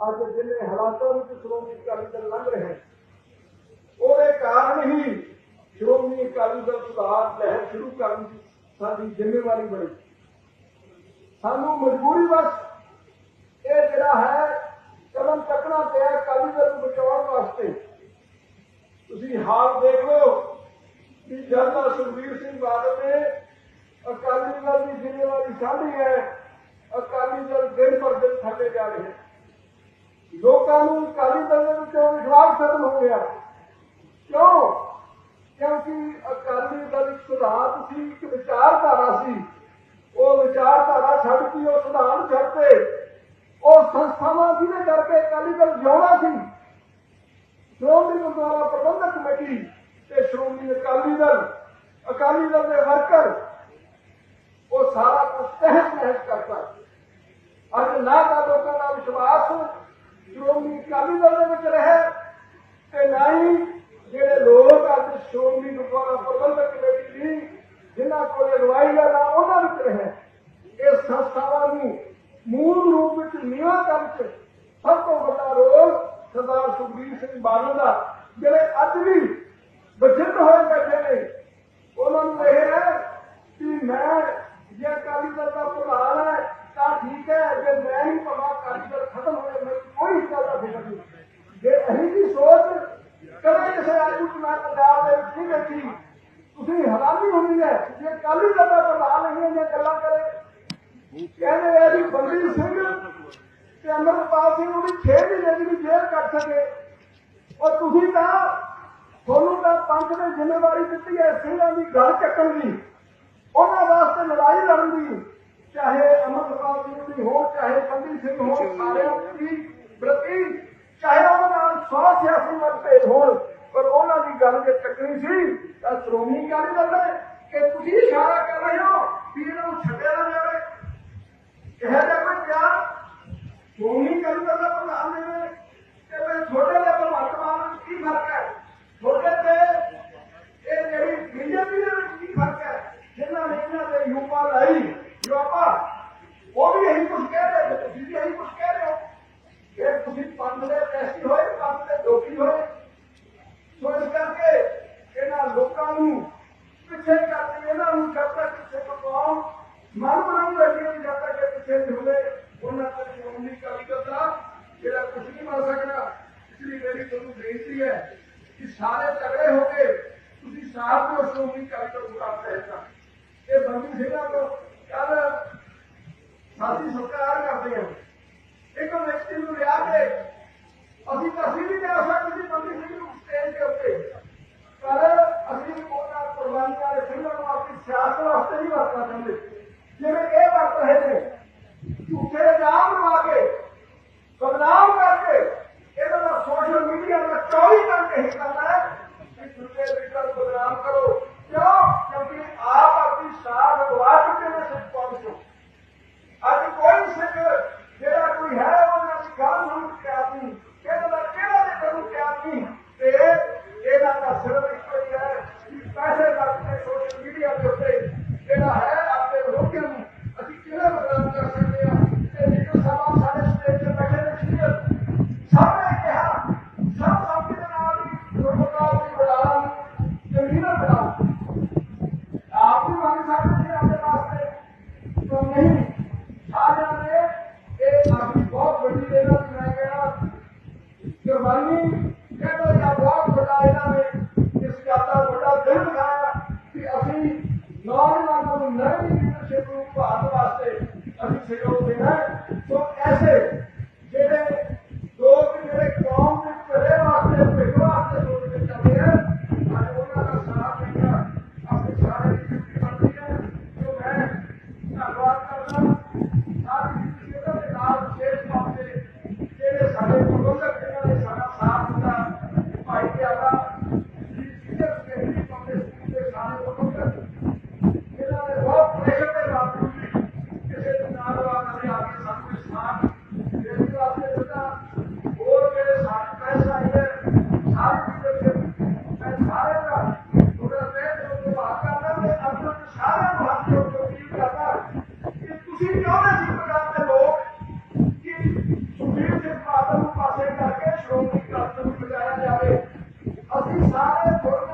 ਅੱਜ ਜਿੰਨੇ ਹਾਲਾਤਾਂ ਵਿੱਚ ਸ਼੍ਰੋਮਣੀ ਅਕਾਲੀ ਦਲ ਲੰਘ ਰਿਹਾ ਹੈ ਉਹਦੇ ਕਾਰਨ ਹੀ ਸ਼੍ਰੋਮਣੀ ਅਕਾਲੀ ਦਲ ਸੁਧਾਰ ਲਹਿਰ ਸ਼ੁਰੂ ਕਰਨ ਦੀ ਸਾਡੀ ਜ਼ਿੰਮੇਵਾਰੀ ਬਣੀ। ਸਾਨੂੰ ਮਜਬੂਰੀ ਬਸ ਇਹ ਜਿਹੜਾ ਹੈ, ਕਦਮ ਚੱਕਣਾ ਪਿਆ ਅਕਾਲੀ ਦਲ ਨੂੰ ਬਚਾਉਣ ਵਾਸਤੇ। ਤੁਸੀਂ ਹਾਲ ਦੇਖੋ ਕਿ ਜਦ ਸੁਖਬੀਰ ਸਿੰਘ ਬਾਦਲ ਨੇ ਅਕਾਲੀ ਦਲ ਦੀ ਜ਼ਿੰਮੇਵਾਰੀ ਸਾਂਭੀ ਹੈ, ਅਕਾਲੀ ਦਲ ਦਿਨ ਪਰ ਦਿਨ ਥੱਲੇ ਜਾ ਰਿਹਾ ਹੈ। ਲੋਕਾਂ ਨੂੰ ਅਕਾਲੀ ਦਲ ਦੇ ਵਿੱਚੋਂ ਵਿਸ਼ਵਾਸ ਖਤਮ ਹੋ ਗਿਆ। ਕਿਉਂ? ਕਿਉਂਕਿ ਅਕਾਲੀ ਦਲ ਇੱਕ ਸਿਧਾਂਤ ਸੀ, ਇੱਕ ਵਿਚਾਰਧਾਰਾ ਸੀ। ਉਹ ਵਿਚਾਰਧਾਰਾ ਛੱਡ ਕੇ ਉਹ ਸਿਧਾਂਤ ਛੱਡ ਕੇ ਉਹ ਸੰਸਥਾਵਾਂ ਜਿਹਦੇ ਕਰਕੇ ਅਕਾਲੀ ਦਲ ਜਿਉਣਾ ਸੀ। ਸ਼੍ਰੋਮਣੀ ਗੁਰਦੁਆਰਾ ਪ੍ਰਬੰਧਕ ਕਮੇਟੀ ਤੇ ਸ਼੍ਰੋਮਣੀ ਅਕਾਲੀ ਦਲ ਅਕਾਲੀ ਦਲ ਦੇ ਵਰਕਰ, ਉਹ ਸਾਰਾ ਕੁਝ ਤਹਿਸ ਨਹਿਸ ਕਰਤਾ। ਅੱਜ ਨਾ ਤਾਂ ਲੋਕਾਂ ਦਾ ਵਿਸ਼ਵਾਸ ਸ਼੍ਰੋਮਣੀ ਅਕਾਲੀ ਦਲ ਦੇ ਵਿੱਚ ਰਹੇ। ਤੇ ਨਾ ਹੀ ਜਿਹੜੇ ਲੋਕ ਅੱਜ ਸ਼੍ਰੋਮਣੀ ਗੁਰਦੁਆਰਾ ਪ੍ਰਬੰਧਕ ਕਮੇਟੀ ਦੀ, ਜਿਨ੍ਹਾਂ ਕੋਲ ਅਗਵਾਈ ਹੈ ਨਾ ਉਹਨਾਂ ਵਿੱਚ ਰਹੇ। ਇਹ ਸੰਸਥਾਵਾਂ ਨੂੰ ਮੂਲ ਰੂਪ ਵਿੱਚ ਨਿਆਂ ਕਰਨ ਚ ਸਭ ਤੋਂ ਵੱਡਾ ਰੋਲ ਸਰਦਾਰ ਸੁਖਬੀਰ ਸਿੰਘ ਬਾਦਲ ਦਾ, ਜਿਹੜੇ ਅੱਜ ਵੀ ਬਚਿੱਤ ਹੋਏ ਬੈਠੇ ਨੇ। ਉਹਨਾਂ ਨੂੰ ਇਹ ਹੈ ਕਿ ਮੈਂ ਜੇ ਅਕਾਲੀ ਦਲ ਦਾ ਪ੍ਰਧਾਨ ਹੈ ਤਾਂ ਠੀਕ ਹੈ ਜੇ ਮੈਂ ਹੀ ਭਵਾ ਅਕਾਲੀ ਦਲ ਖਤਮ ਹੋਏ ਮੈਨੂੰ ਕੋਈ ਹਿੱਸਾ ਦਾ ਫਿਕਰ ਨਹੀਂ ਜੇ ਅਹੀਂ ਦੀ ਸੋਚ ਕਦੇ ਕਿਸੇ ਮੈਂ ਪੰਜਾਬ ਦੇ ਵਿੱਚ ਨਹੀਂ ਵੇਖੀ ਤੁਸੀਂ ਹੈਰਾਨੀ ਹੋਣੀ ਹੈ ਜੇ ਅਕਾਲੀ ਦਲ ਦਾ ਪ੍ਰਧਾਨ ਨਹੀਂ ਇਹ ਗੱਲਾਂ ਕਰੇ। ਕਹਿੰਦੇ ਆ ਜੀ ਬੰਦੀ ਸਿੰਘ ਤੇ ਅਮਰਪਾਲ ਸਿੰਘ ਨੂੰ ਵੀ 6 ਮਹੀਨੇ ਦੀ ਵੀ ਜੇਲ੍ਹ ਕੱਟ ਸਕੇ। ਔਰ ਤੁਸੀਂ ਤਾਂ ਤੁਹਾਨੂੰ ਤਾਂ ਪੰਜ ਨੇ ਜ਼ਿੰਮੇਵਾਰੀ ਦਿੱਤੀ ਹੈ ਸਿੰਘਾਂ ਦੀ ਗੱਲ ਚੱਕਣ ਦੀ। ਉਹਨਾਂ ਵਾਸਤੇ ਲੜਾਈ ਲੜਨ ਦੀ। ਚਾਹੇ ਅਮਰਪਾਲ ਸਿੰਘ ਦੀ ਹੋ ਚਾਹੇ ਬੰਦੀ ਸਿੰਘ ਹੋ ਸਾਰਿਆਂ ਦੀ ਪ੍ਰਤੀ ਚਾਹੇ ਉਹਨਾਂ ਨਾਲ ਸੌ ਸਿਆਸੀ ਮਤਭੇਦ ਹੋਣ ਪਰ ਉਹਨਾਂ ਦੀ ਗੱਲ ਜੇ ਚੱਕਣੀ ਸੀ ਤਾਂ ਸ਼੍ਰੋਮਣੀ ਅਕਾਲੀ ਦਲ ਨੇ ਕਿ ਤੁਸੀਂ ਇਸ਼ਾਰਾ ਕਰ ਰਹੇ ਹੋ ਵੀ ਇਹਨਾਂ ਨੂੰ ਛੱਡਿਆ ਨਾ ਜਾਵੇ। ਕਿਹਾ ਜਿਹਾ ਕੋਈ ਪਿਆਰ ਸ਼੍ਰੋਮਣੀ ਅਕਾਲੀ ਦਲ ਦਾ ਪ੍ਰਧਾਨ ਨੇ ਤੇ ਫਿਰ ਛੋਟੇ ਲੈਵਲ ਵਰਤਮਾਨ ਵਿੱਚ ਕੀ ਫ਼ਰਕ ਹੈ ਛੋਟੇ ਤੇ ਇਹ ਜਿਹੜੀ ਬੀਜੇਪੀ ਦੇ ਵਿੱਚ ਕੀ ਫ਼ਰਕ ਹੈ ਜਿਨ੍ਹਾਂ ਨੇ ਇਹਨਾਂ ਦੇ ਯੂਪਾ ਲਾਈ ਯੂਪਾ ਉਹ ਵੀ ਇਹੀ ਕੁਝ ਕਹਿ ਰਹੇ ਨੇ ਤੁਸੀਂ ਵੀ ਇਹੀ ਕੁਝ ਕਹਿ ਰਹੇ ਹੋ ਕਿ ਤੁਸੀਂ ਪੰਜ ਦੇ ਟੈਸਟੀ ਹੋਏ ਪੰਜ ਦੇ ਦੋਖੀ ਹੋਏ ਸੋ ਇਸ ਕਰਕੇ ਇਹਨਾਂ ਲੋਕਾਂ ਨੂੰ ਪਿੱਛੇ ਕਰਦੇ ਇਹਨਾਂ ਨੂੰ ਜਦ ਤੱਕ ਕਿਸੇ ਤੋਂ ਕੌਮ ਮਨ ਬਣਾਉਂ ਲੱਗੇ ਜਦ ਤੱਕ ਇਹ ਪਿੱਛੇ ਨਹੀਂ ਹੁੰਦੇ ਉਹਨਾਂ ਤੱਕ ਸ਼੍ਰੋਮਣੀ ਅਕਾਲੀ ਦਲ ਦਾ ਜਿਹੜਾ ਕੁਝ ਨਹੀਂ ਬਣ ਸਕਦਾ ਇਸ ਲਈ ਮੇਰੀ ਤੁਹਾਨੂੰ ਬੇਨਤੀ ਹੈ ਕਿ ਸਾਰੇ ਤਗੜੇ ਹੋ ਕੇ ਤੁਸੀਂ ਸਾਥ ਦਿਓ ਸ਼੍ਰੋਮਣੀ ਅਕਾਲੀ ਦਲ ਮੁਕਾਬਲੇ ਹੈਗਾ ਇਹ ਬੰਦੀ ਸਿੰਘਾਂ ਤੋਂ ਕੱਲ ਸਾਡੀ ਸਰਕਾਰ ਕਰਦੇ ਹਾਂ ਇੱਕ ਵਿਅਕਤੀ ਨੂੰ ਲਿਆ ਕੇ ਅਸੀਂ ਤਾਂ ਅਸੀਂ ਵੀ ਕਹਿ ਸਕਦੇ ਸੀ, ਬੰਦੀ ਸਿੰਘ ਨੂੰ ਸਟੇਜ ਦੇ ਉੱਤੇ। ਪਰ ਅਸੀਂ ਉਹਨਾਂ ਕੁਰਬਾਨੀਆਂ ਦੇ ਸਿੰਘਾਂ ਨੂੰ ਆਪਣੀ ਸਿਆਸਤ ਵਾਸਤੇ ਨਹੀਂ ਵਰਤਣਾ ਚਾਹੁੰਦੇ ਜਿਵੇਂ ਇਹ ਵਰਤ ਰਹੇ ਨੇ, ਝੂਠੇ ਇਲਜ਼ਾਮ ਲਵਾ ਕੇ, ਬਦਨਾਮ ਕਰਕੇ ਇਹਦਾ ਦਾ ਸੋਸ਼ਲ ਮੀਡੀਆ ਦਾ 24 ਘੰਟੇ ਹੀ ਕਰਨਾ ਹੈ ਕਿ ਝੂਠੇ ਲੀਡਰ ਨੂੰ ਬਦਨਾਮ ਕਰੋ ਕਿਉਂ ਕਿਉਂਕਿ ਆਪ ਆਪਣੀ ਸਾਥ ਗਵਾ ਚੁੱਕੇ ਨੇ ਸਿੱਖ ਕੌਮ ਤੋਂ ਅੱਜ ਕੋਈ ਸਿੱਖ ਜਿਹੜਾ ਕੋਈ ਹੈ ਉਹਨਾਂ ਦੀ ਗੱਲ ਨੂੰ ਕਿਹਾ ਨਹੀਂ ਕਹਿੰਦਾ ਦਾ ਕਿਹੜਾ ਦੇ ਕਰੂ ਕਿਹਾ ਨਹੀਂ ਤੇ ਇਹਨਾਂ ਦਾ ਸਿਰਫ ਇੱਕੋ ਹੀ ਹੈ ਕਿ ਪੈਸੇ ਕਰਕੇ ਸੋਸ਼ਲ ਮੀਡੀਆ ਦੇ ਉੱਤੇ ਜਿਹੜਾ ਹੈ ਆਪਣੇ ਵਿਰੋਧੀਆਂ ਨੂੰ ਅਸੀਂ ਕਿਵੇਂ ਬਦਨਾਮ ਕਰ ਸਕਦੇ ਹਾਂ ਤੇ ਲੀਡਰ ਸਾਹਿਬ ਸਾਡੇ ਸਟੇਜ ਤੇ ਬੈਠੇ ਨੇ ਸੀਨੀਅਰ ਸਭ ਨੇ ਕਿਹਾ ਸਭ ਸਭ ਦੇ ਨਾਲ ਹੀ ਗੁਰਮਤਾਲ ਦੀ ਬੜਾਲਾ ਨੂੰ ਜ਼ਮੀਨਾਂ ਬਣਾਓ ਆਪ ਵੀ ਮੰਗ ਸਕਦੇ ਸੀ ਆਪਣੇ ਵਾਸਤੇ ਤੋਂ ਨਹੀਂ ਸਾਰਿਆਂ Thank.